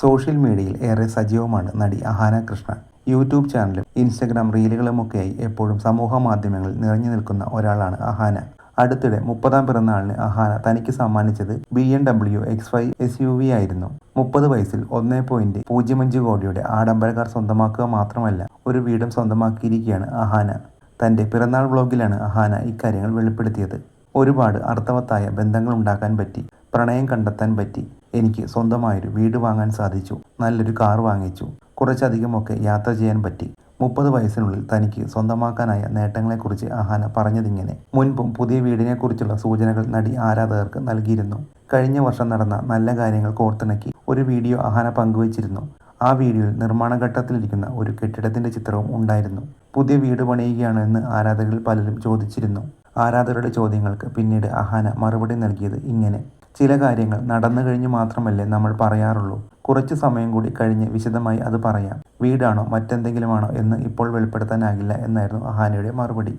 Social മീഡിയയിൽ ഏറെ സജീവമാണ് നടി അഹാന കൃഷ്ണ യൂട്യൂബ് ചാനലും ഇൻസ്റ്റഗ്രാം റീലുകളുമൊക്കെയായി എപ്പോഴും സമൂഹ മാധ്യമങ്ങളിൽ നിറഞ്ഞു നിൽക്കുന്ന ഒരാളാണ് അഹാന. അടുത്തിടെ മുപ്പതാം പിറന്നാളിന് അഹാന തനിക്ക് സമ്മാനിച്ചത് B M W X five S U V ആയിരുന്നു. മുപ്പത് വയസ്സിൽ ഒന്നേ പോയിന്റ് പൂജ്യം അഞ്ച് കോടിയുടെ ആഡംബരക്കാർ കാർ സ്വന്തമാക്കുക മാത്രമല്ല ഒരു വീടും സ്വന്തമാക്കിയിരിക്കുകയാണ് അഹാന. തന്റെ പിറന്നാൾ വ്ളോഗിലാണ് അഹാന ഇക്കാര്യങ്ങൾ വെളിപ്പെടുത്തിയത്. ഒരുപാട് അർത്ഥവത്തായ ബന്ധങ്ങൾ ഉണ്ടാക്കാൻ പറ്റി പ്രണയം കണ്ടെത്താൻ പറ്റി എനിക്ക് സ്വന്തമായൊരു വീട് വാങ്ങാൻ സാധിച്ചു. നല്ലൊരു കാർ വാങ്ങിച്ചു. കുറച്ചധികമൊക്കെ യാത്ര ചെയ്യാൻ പറ്റി. മുപ്പത് വയസ്സിനുള്ളിൽ തനിക്ക് സ്വന്തമാക്കാനായ നേട്ടങ്ങളെക്കുറിച്ച് അഹാന പറഞ്ഞതിങ്ങനെ മുൻപും പുതിയ വീടിനെക്കുറിച്ചുള്ള സൂചനകൾ നടി ആരാധകർക്ക് നൽകിയിരുന്നു. കഴിഞ്ഞ വർഷം നടന്ന നല്ല കാര്യങ്ങൾ കോർത്തിണക്കി ഒരു വീഡിയോ അഹാന പങ്കുവച്ചിരുന്നു. ആ വീഡിയോയിൽ നിർമ്മാണ ഘട്ടത്തിലിരിക്കുന്ന ഒരു കെട്ടിടത്തിന്റെ ചിത്രവും ഉണ്ടായിരുന്നു. പുതിയ വീട് പണിയുകയാണ് എന്ന് ആരാധകരിൽ പലരും ചോദിച്ചിരുന്നു. ആരാധകരുടെ ചോദ്യങ്ങൾക്ക് പിന്നീട് അഹാന മറുപടി നൽകിയത് ഇങ്ങനെ. ചില കാര്യങ്ങൾ നടന്നു കഴിഞ്ഞ് മാത്രമല്ലേ നമ്മൾ പറയാറുള്ളൂ. കുറച്ച് സമയം കൂടി കഴിഞ്ഞ് വിശദമായി അത് പറയാം. വീടാണോ മറ്റെന്തെങ്കിലുമാണോ എന്ന് ഇപ്പോൾ വെളിപ്പെടുത്താനാകില്ല എന്നായിരുന്നു അഹാനയുടെ മറുപടി.